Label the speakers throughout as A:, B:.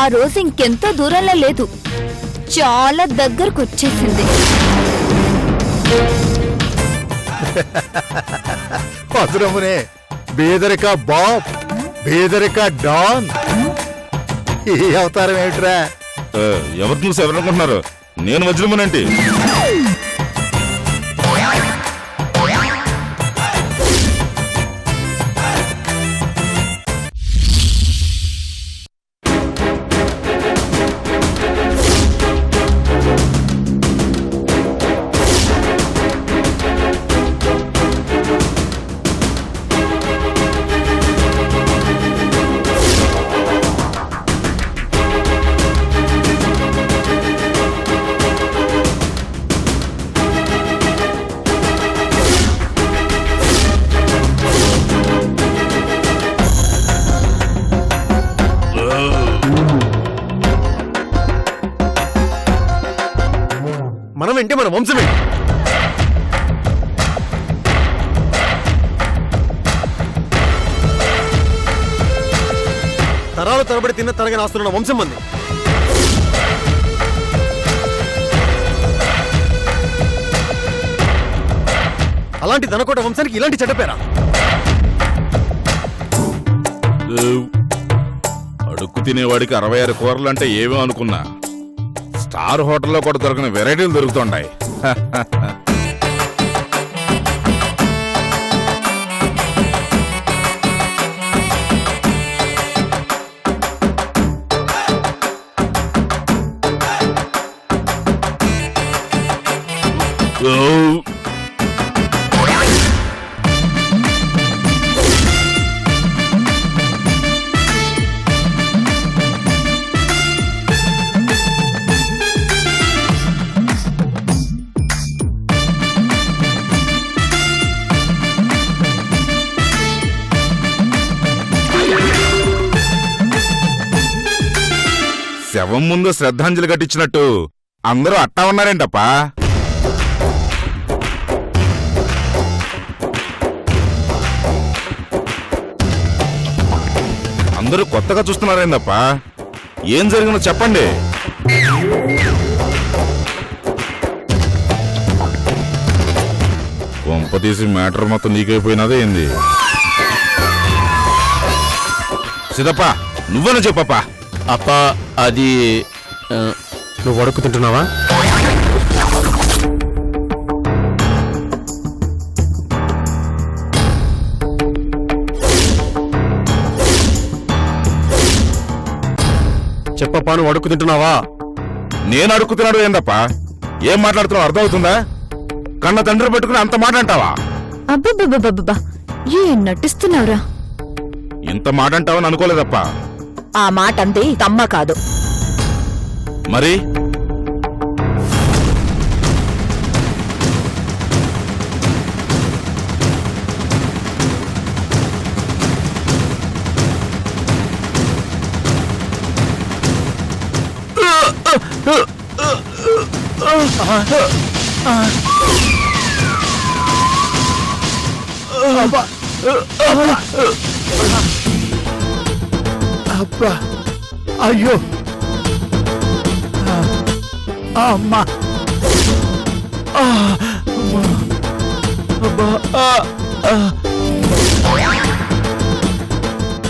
A: ఆ రోజు ఇంకెంతో దూరంలో లేదు. చాలా దగ్గరకు వచ్చేసింది
B: మధురమునే బేదరిక బాబ్ బేదరిక డాన్. ఈ అవతారం ఏమిట్రా?
C: ఎవరు చూసి ఎవరనుకుంటున్నారు? నేను వజ్రమునంటి.
D: తిన్న తరగని వంశం మంది అలాంటి దనకోట వంశానికి ఇలాంటి చెడ్డపేరా
C: అడుక్కు తినేవాడికి అరవై ఆరు కూరలు అంటే ఏమో అనుకున్నా స్టార్ హోటల్లో కూడా దొరికిన వెరైటీలు దొరుకుతుంటాయి. శవం ముందు శ్రద్ధాంజలి కట్టించినట్టు అందరూ అట్టా ఉన్నారేంటప్పా? అందరూ కొత్తగా చూస్తున్నారేందప్ప? ఏం జరిగిందో చెప్పండి. కొంప తీసి మ్యాటర్ మొత్తం నీకైపోయినదే ఏంది? సిదప్ప నువ్వనే చెప్పప్ప.
D: అప్ప అది నువ్వు వడుకు తింటున్నావా? చెప్పప్పా నువ్వు అడుక్కు తింటున్నావా
C: నేను అడుగుతున్నాడు ఏందప్పా? ఏం మాట్లాడుతున్నావు? అర్థమవుతుందా? కన్న తండ్రి పెట్టుకుని అంత మాట అంటావా?
A: అబ్బబ్బబ్బబ్బబ్బా ఏం నటిస్తున్నావురా?
C: ఇంత మాట అంటావని అనుకోలేదప్పా.
A: ఆ మాట అంతే తమ్మ కాదు.
C: మరి?
B: అబ్బా అబ్బా అయ్యో అమ్మా. అబ్బా, ఆ, ఆ.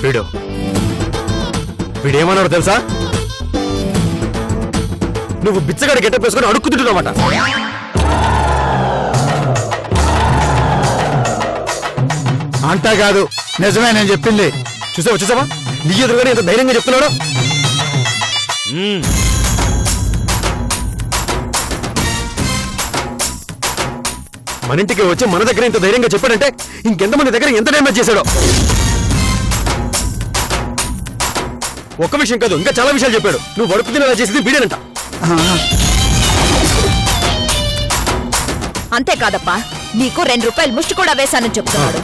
D: వీడు. వీడేమన్నాడు తెలుసా? నువ్వు బిచ్చగాడి గెట్టప్ వేసుకొని అడుక్కు తింటున్నావట
B: అంతా కాదు. నిజమే నేను చెప్పింది.
D: చూసావా చూసావా? నీ ఎదురుగానే ఎంత ధైర్యంగా చెప్తున్నాడు. మన ఇంటికి వచ్చి మన దగ్గర ఇంత ధైర్యంగా చెప్పాడంటే ఇంకెంతమంది దగ్గర ఎంత డ్యామేజ్ చేశాడో? ఒక్క విషయం కాదు ఇంకా చాలా విషయాలు చెప్పాడు. నువ్వు వడుపు తినేలా చేసింది వీడేనంట.
A: అంతేకాదప్పా నీకు రెండు రూపాయలు ముష్టి కూడా వేశానని చెప్తున్నాడు.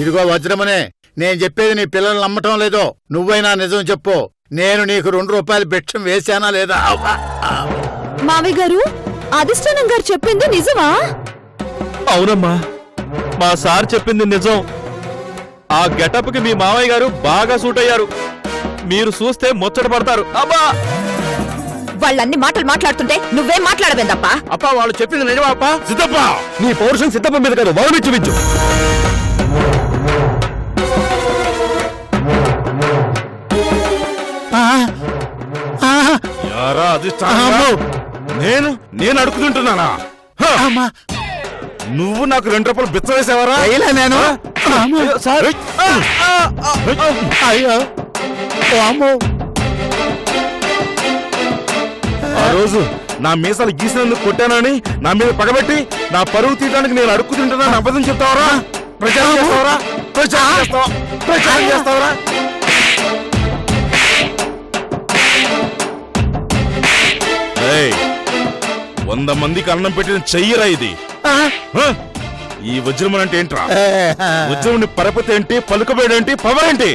B: ఇదిగో వజ్రమనే నేను చెప్పేది నీ పిల్లలు నమ్మటం లేదో నువ్వైనా నిజం చెప్పు. నేను నీకు రెండు రూపాయలు భిక్షం వేశానా లేదా.
A: మావి గారు అధిష్టానం గారు చెప్పింది నిజమా?
E: అవునమ్మా మా సార్ చెప్పింది నిజం. ఆ గెటప్కి మీ మామయ్య గారు బాగా సూట్ అయ్యారు. మీరు చూస్తే ముచ్చట పడతారు. అబ్బా!
F: వాళ్ళన్ని మాటలు మాట్లాడుతుంటే నువ్వేం మాట్లాడవేందప్పా?
E: అప్పా వాళ్ళు చెప్పింది నిజమా అప్పా?
C: సిద్ధప్ప!
D: నీ పౌరుషం సిద్ధప్ప మీద కాదు వరం చూపించు
B: ఆ, ఆ,
C: యారా అది
B: అమ్మో.
C: నేను నేను అడుగుతుంటున్నానా? హ! నువ్వు నాకు రెండు రూపాయలు బిచ్చ వేసావరా?
B: నేను.
C: సార్.
B: అయ్యో. అమ్మో.
C: ఆ రోజు నా మీసాలు గీసినందుకు కొట్టానని నా మీద పగబెట్టి నా పరువు తీయడానికి నేను అడుక్కు తింటున్నాను అబద్ధం చెప్తావరా? ప్రచారం చేస్తావరా? ప్రచారం చేస్తావా? ప్రచారం చేస్తావరా? ఏయ్, వంద మందికి అన్నం పెట్టిన చెయ్యరా ఇది? ఈ వజ్రమన్ అంటే ఏంట్రా. వజ్రముని పరపతి ఏంటి పలుకబేడేంటి పవర్ ఏంటి?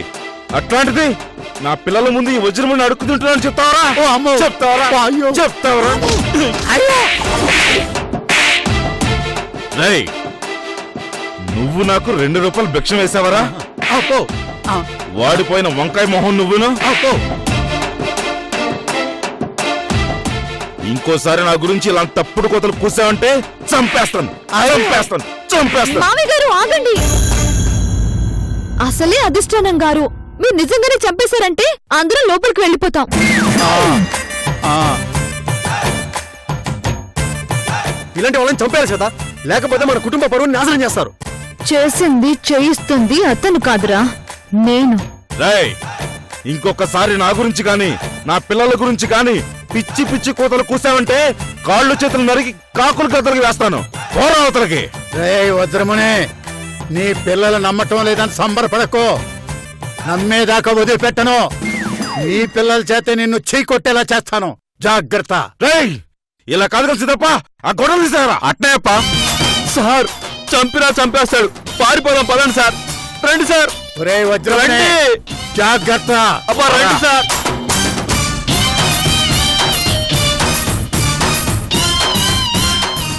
C: అట్లాంటిది నా పిల్లల ముందు ఈ వజ్రముని అడుక్కుతుంటున్నాను చెప్తావరా?
B: ఓ అమ్మో.
C: చెప్తావరా?
B: అయ్యో.
C: చెప్తావరా? రేయ్ నువ్వు నాకు రెండు రూపాయలు భిక్షం వేసావరా?
B: అబ్బో.
C: వాడిపోయిన వంకాయ మొహం నువ్వును?
B: అబ్బో.
C: ఇంకోసారి నా గురించి ఇలాంటి తప్పుడు కోతలు కూసావంటే చంపేస్తాను చంపేస్తాను చంపేస్తాను.
F: మామయ్య గారు ఆగండి. అసలే అధిష్టానం గారు మీరు నిజంగానే చంపేశారంటే అందరం లోపలికి వెళ్ళిపోతాం.
B: ఆ,
D: ఇలాంటి వాళ్ళని చంపారు చేత లేకపోతే మన కుటుంబ పరువుని నాశనం చేస్తారు.
F: చేసింది చేయిస్తుంది అతను కాదురా నేను.
C: రేయ్ ఇంకొకసారి నా గురించి గాని నా పిల్లల గురించి గాని పిచ్చి పిచ్చి కోతలు కూసావంటే కాళ్ళు చేతులు నరికి కాకులు కథలకి వేస్తాను. పోరా అవతలకి.
B: రేయ్ వజ్రమునే నీ పిల్లలు నమ్మటం లేదని సంబరపడకో. నమ్మేదాకా వదిలిపెట్టను. నీ పిల్లల చేత నిన్ను చీకొట్టేలా చేస్తాను. జాగ్రత్త.
C: రేయ్ ఇలా కాదు కదా సిద్ధప్ప ఆ గొడవలు తీసారా.
E: అట్నే అప్పా. సార్ చంపినా చంపేస్తాడు. పారిపోదాం పదండి సార్. రండి సార్.
B: రేయ్ వజ్రమునే
E: రండి.
B: జాగ్రత్త.
E: అబ్బా రండి సార్.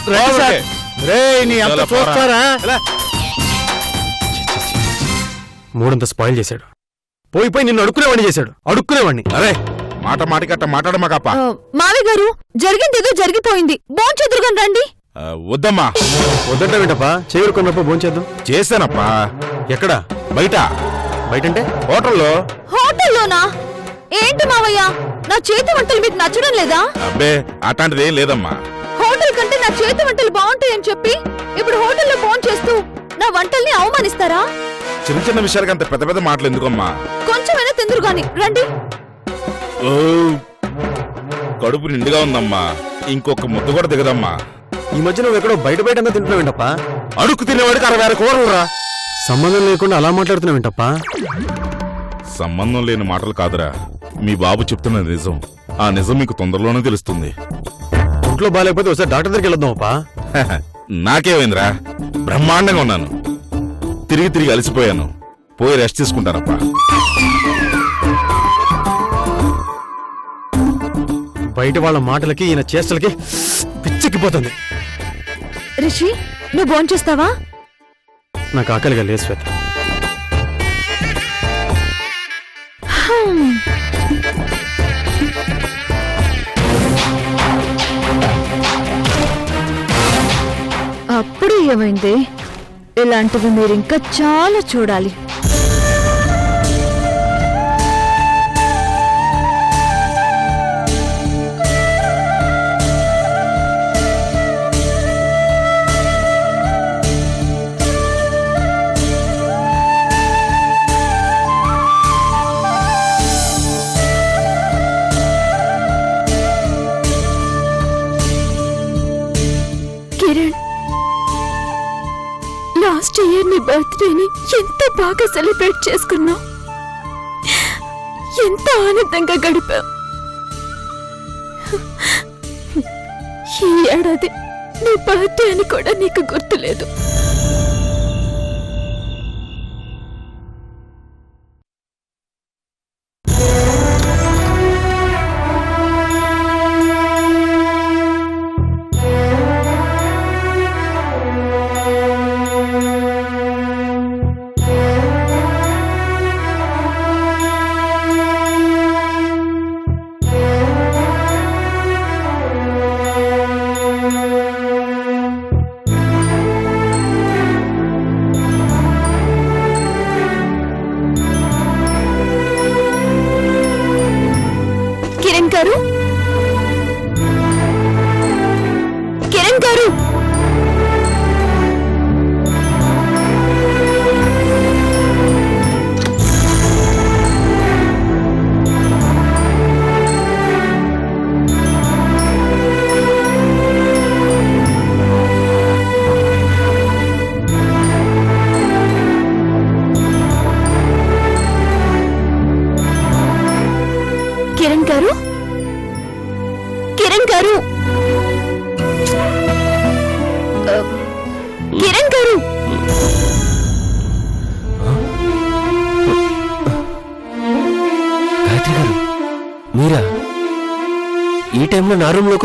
E: రండి సార్.
B: రేయ్ నీ అంత
C: ఇలా పోరా.
B: చూస్తారా
C: ఇలా.
D: మూడంత స్పాయిల్ చేశాడు. పోయి పోయి నిన్ను అడుక్కునేవాడిని చేశాడు. అడుక్కునేవాడిని.
C: అరే మాట మాటికి అట్ట మాట్లాడమాకప్ప
F: ఆ, మావయ్య గారు జరిగింది ఏదో జరిగిపోయింది బోంచెదురుగాని రండి.
C: ఆ, వద్దమ్మా.
D: వద్దంటే వింటప్పా? చేయూరు కొన్నప్పుడు భోంచేద్దాం
C: చేశానప్పా.
D: ఎక్కడ?
C: బయట.
D: బయటంటే?
C: హోటల్లో.
F: హోటల్లోనా? ఏంటి మావయ్య? నా చేతి వంటలు మీకు నచ్చడం లేదా?
C: అబ్బే అట్లాంటిది ఏం లేదమ్మా.
F: హోటల్ కంటే నా చేతి వంటలు బాగుంటాయని చెప్పి ఇప్పుడు హోటల్లో ఫోన్ చేస్తూ నా వంటల్ని అవమానిస్తారా?
C: చిన్న చిన్న విషయాలకి అంత పెద్ద పెద్ద మాటలు ఎందుకమ్మా?
F: కొంచెమైనా తిందురు గాని రండి.
C: ఓ కడుపు నిండుగా ఉందమ్మా. ఇంకొక ముద్ద కూడా దిగదమ్మా.
D: ఈ మధ్య నువ్వు ఎక్కడో బయట బయట అంతా తింటున్నావు వింటప్పా
C: అడుక్కు తినేవాడికి అరవై ఆరు కూరలు రా.
D: సంబంధం లేకుండా అలా మాట్లాడుతున్నావు వింటప్పా
C: సంబంధం లేని మాటలు కాదురా. మీ బాబు చెప్తున్న నిజం. ఆ నిజం మీకు తొందరలోనే తెలుస్తుంది.
D: ఒంట్లో బాగాలేకపోతే ఒకసారి డాక్టర్ దగ్గరికి వెళ్దాం అప్పా.
C: నాకేమైందిరా? బ్రహ్మాండంగా ఉన్నాను. తిరిగి తిరిగి అలసిపోయాను. పోయి రెస్ట్ తీసుకుంటానప్పా.
D: బయట వాళ్ళ మాటలకి ఈయన చేష్టలకి పిచ్చెక్కిపోతుంది.
F: రిషి నువ్వు భోంచేస్తావా?
D: నాకు ఆకలిగా లేదు శ్వేత.
F: ఏమైంది ఇలాంటివి మీరు ఇంకా చాలా చూడాలి. బర్త్డేని ఎంత బాగా సెలబ్రేట్ చేసుకున్నా ఎంత ఆనందంగా గడిపా ఈ ఏడాది నీ బర్త్డే అని కూడా నీకు గుర్తులేదు.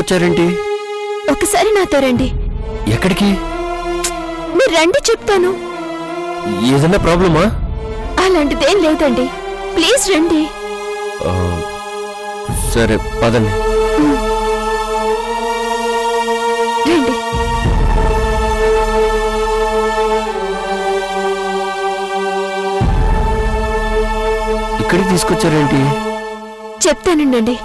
G: వచ్చారేంటి?
A: ఒకసారి నాతో రండి.
G: ఎక్కడికి?
A: మీరు రండి చెప్తాను.
G: ఏదన్నా ప్రాబ్లమా?
A: అలాంటిదేం లేదండి. ప్లీజ్ రండి.
G: సరే పదండి.
A: రండి.
G: ఇక్కడికి తీసుకొచ్చారేంటి?
A: చెప్తానండి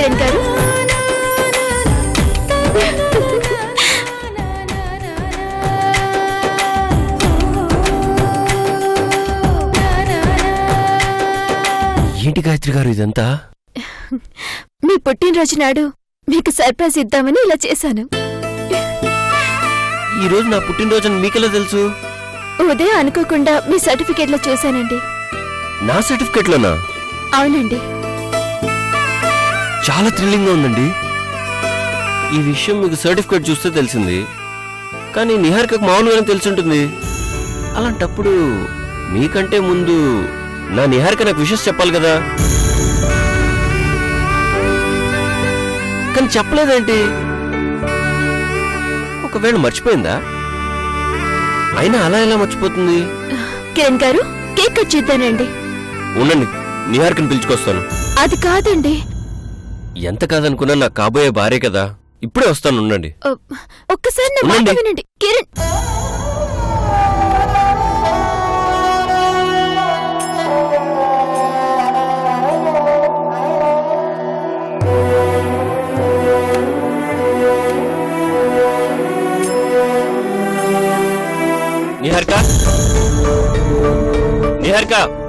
A: కిరణ్ గారు?
G: ఏంటి గాయత్రి గారు ఇదంతా?
A: మీ పుట్టినరోజు నాడు మీకు సర్ప్రైజ్ ఇద్దామని ఇలా చేశాను.
G: ఈ రోజు నా పుట్టినరోజు అని మీకెలా తెలుసు?
A: ఉదయం అనుకోకుండా మీ సర్టిఫికేట్లో చూశానండి.
G: నా సర్టిఫికెట్లోనా?
A: అవునండి.
G: చాలా థ్రిల్లింగ్గా ఉందండి. ఈ విషయం మీకు సర్టిఫికేట్ చూస్తే తెలిసింది. కానీ నిహారికకు మామూలుగానే తెలుసుంటుంది. అలాంటప్పుడు మీకంటే ముందు నా నిహారిక నాకు విషయం చెప్పాలి కదా? కానీ చెప్పలేదేంటి? ఒకవేళ మర్చిపోయిందా? అయినా అలా ఎలా మర్చిపోతుంది?
A: కిరణ్ గారు కేక్ కట్ చేద్దానండి.
G: ఉండండి నిహారికని పిలుచుకొస్తాను.
A: అది కాదండి.
G: ఎంత కాదనుకున్నా నా కాబోయే భార్య కదా. ఇప్పుడే వస్తాను ఉండండి.
A: ఒక్కసారి నా మాట
G: ఉండండి.
A: వినండి కిరణ్.
G: నిహారిక నిహారిక? నిహారిక?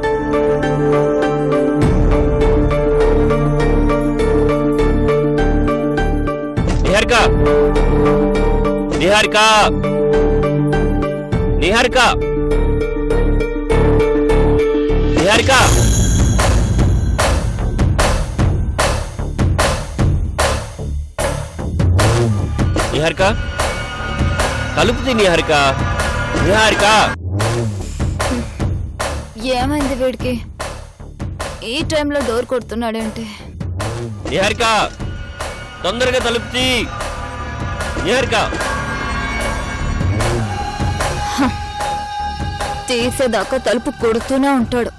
G: నిహారిక! నిహారిక! నిహారిక! నిహారిక! కలుపుతి నిహారిక! నిహారిక!
A: ఏమైంది వీడికి? ఈ టైంలో డోర్ కొడుతున్నాడంటే?
G: నిహారిక! తొందరగా తలుపుతి నిహారిక!
A: తీసేదాకా తలుపు కొడుతూనే ఉంటాడు.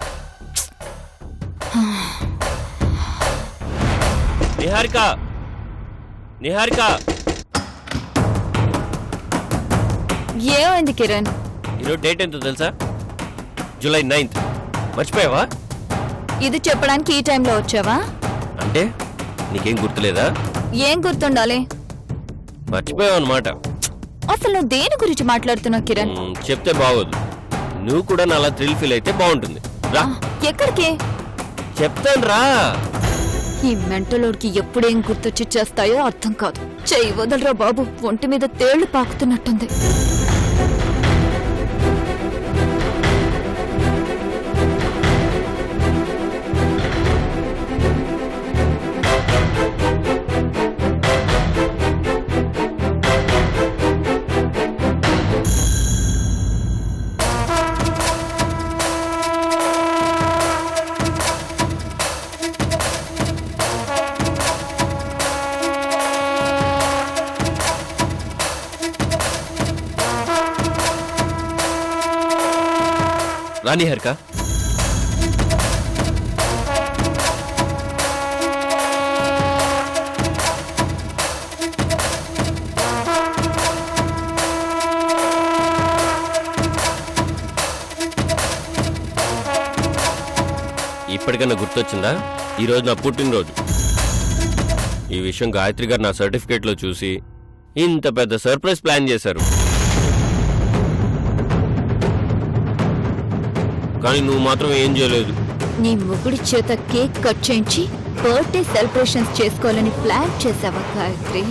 G: నిహారిక! నిహారిక!
A: ఏమైంది కిరణ్?
G: ఈరోజు డేట్ ఎంతో తెలుసా? July ninth. మర్చిపోయావా?
A: ఇది చెప్పడానికి ఈ టైంలో వచ్చావా?
G: అంటే నీకేం గుర్తులేదా?
A: ఏం గుర్తుండాలి?
G: మర్చిపోయావు అనమాట
A: అసలు నువ్వు దేని గురించి మాట్లాడుతున్నావు కిరణ్?
G: చెప్తే బాగోదు. నువ్వు కూడా నాలా థ్రిల్ ఫీల్ అయితే బాగుంటుంది. రా.
A: ఎక్కడికి?
G: చెప్తాను రా
A: ఈ మెంటలోడికి ఎప్పుడేం గుర్తొచ్చి చేస్తాయో అర్థం కాదు. చెయ్యి వదలరా బాబు ఒంటి మీద తేళ్ళు పాకుతున్నట్టుంది.
G: రాణి హరిక. ఇప్పటికన్నా గుర్తొచ్చిందా? ఈరోజు నా పుట్టినరోజు. ఈ విషయం గాయత్రి గారు నా సర్టిఫికేట్లో చూసి ఇంత పెద్ద సర్ప్రైజ్ ప్లాన్ చేశారు. కానీ నువ్వు మాత్రం ఏం చేయలేదు.
A: నీ మొగుడి చేత కేక్ కట్ చేయించి బర్త్డే సెలబ్రేషన్స్ చేసుకోవాలని ప్లాన్ చేసావా గాయత్రి?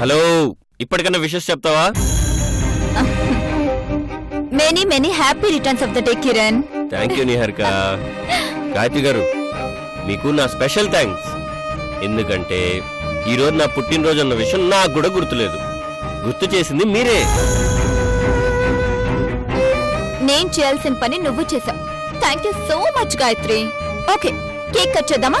G: హలో ఇప్పటికన్నా విషెస్ చెప్తావా?
A: Many many happy returns of the day Kiran.
G: Thank you Niharika. Gayathri garu మీకు నా స్పెషల్ థ్యాంక్స్. ఎందుకంటే ఈరోజు నా పుట్టినరోజు అన్న విషయం నాకు కూడా గుర్తులేదు. గుర్తు చేసింది మీరే.
A: నేను చేయాల్సిన పని నువ్వు చేసావు thank you so much Gayathri. Okay cake cut చేద్దామా?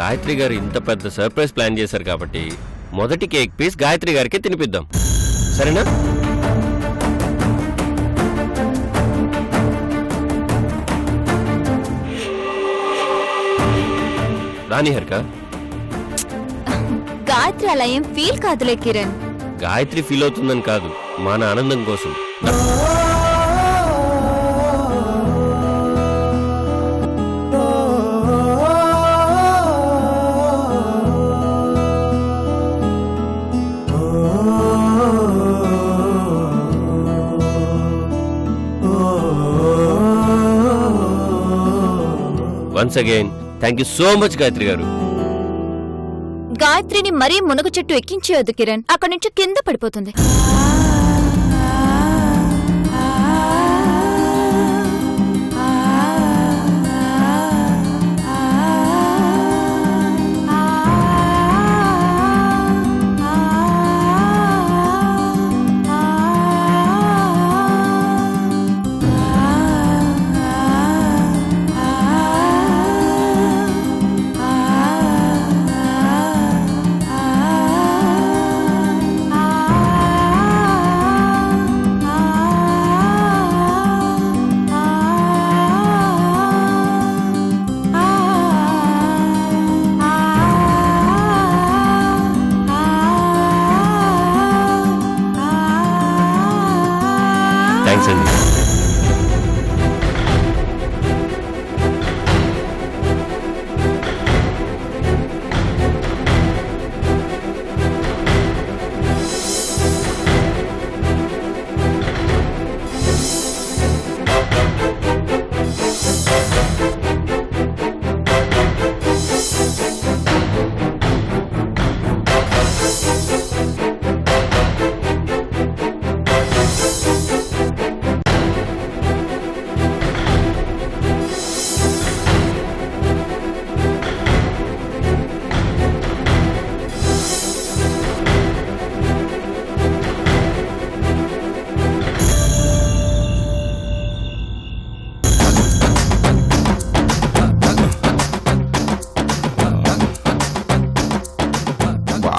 G: Gayathri garu ఇంత పెద్ద సర్ప్రైజ్ ప్లాన్ చేశారు కాబట్టి మొదటి కేక్ పీస్ గాయత్రి గారికి తినిపిద్దాం. సరేనా? రా నిహారిక
A: గాయత్రి అలా ఏం ఫీల్ కాదులే కిరణ్.
G: గాయత్రి ఫీల్ అవుతుందని కాదు మన ఆనందం కోసం. Once again thank you so much Gayathri garu.
A: గాయత్రిని మరీ మునగ చెట్టు ఎక్కించేయద్దు కిరణ్. అక్కడి నుంచి కింద పడిపోతుంది.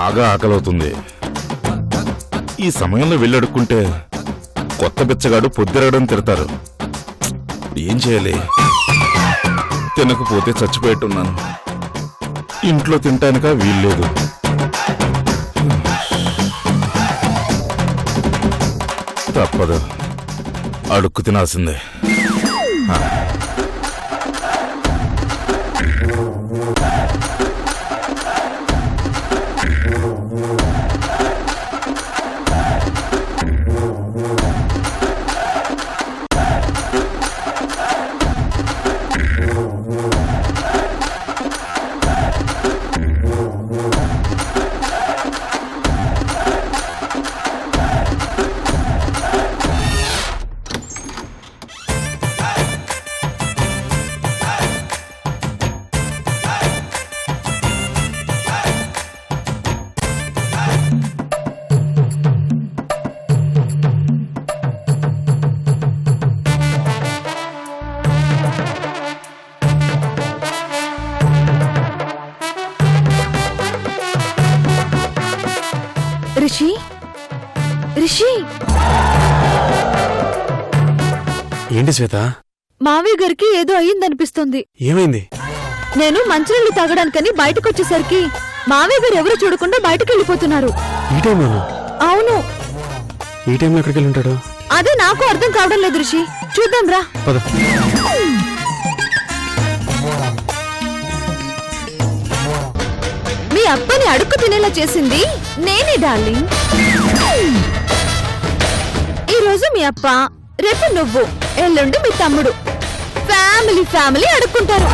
C: బాగా ఆకలవుతుంది. ఈ సమయంలో వెళ్ళడుక్కుంటే కొత్త బిచ్చగాడు పొద్దురగడం తిడతారు. ఏం చేయాలి? తినకపోతే చచ్చిపోయేట్టున్నాను. ఇంట్లో తింటానిక వీల్లేదు. తప్పదు. అడుక్కు తినాల్సిందే.
D: ఏంటి శ్వేత?
F: మావయ్య గారికి ఏదో అయ్యిందనిపిస్తుంది.
D: ఏమైంది?
F: నేను మంచినీళ్ళు తాగడానికని బయటకు వచ్చేసరికి మావయ్య గారు ఎవరు చూడకుండా బయటకు వెళ్ళిపోతున్నారు
D: ఈ టైంలోనా?
F: అవును.
D: ఈ టైంలో ఎక్కడికి వెళ్ళి ఉంటాడు
F: అదే నాకు అర్థం కావడం లేదు రిషి. చూద్దాం రా.
D: పద.
F: మీ అప్పని అడుక్కు తినేలా చేసింది నేనే డార్లింగ్. ఈ రోజు మీ అప్ప రేపు నువ్వు ఎల్లుండి మీ తమ్ముడు. Family family అడుక్కుంటారు.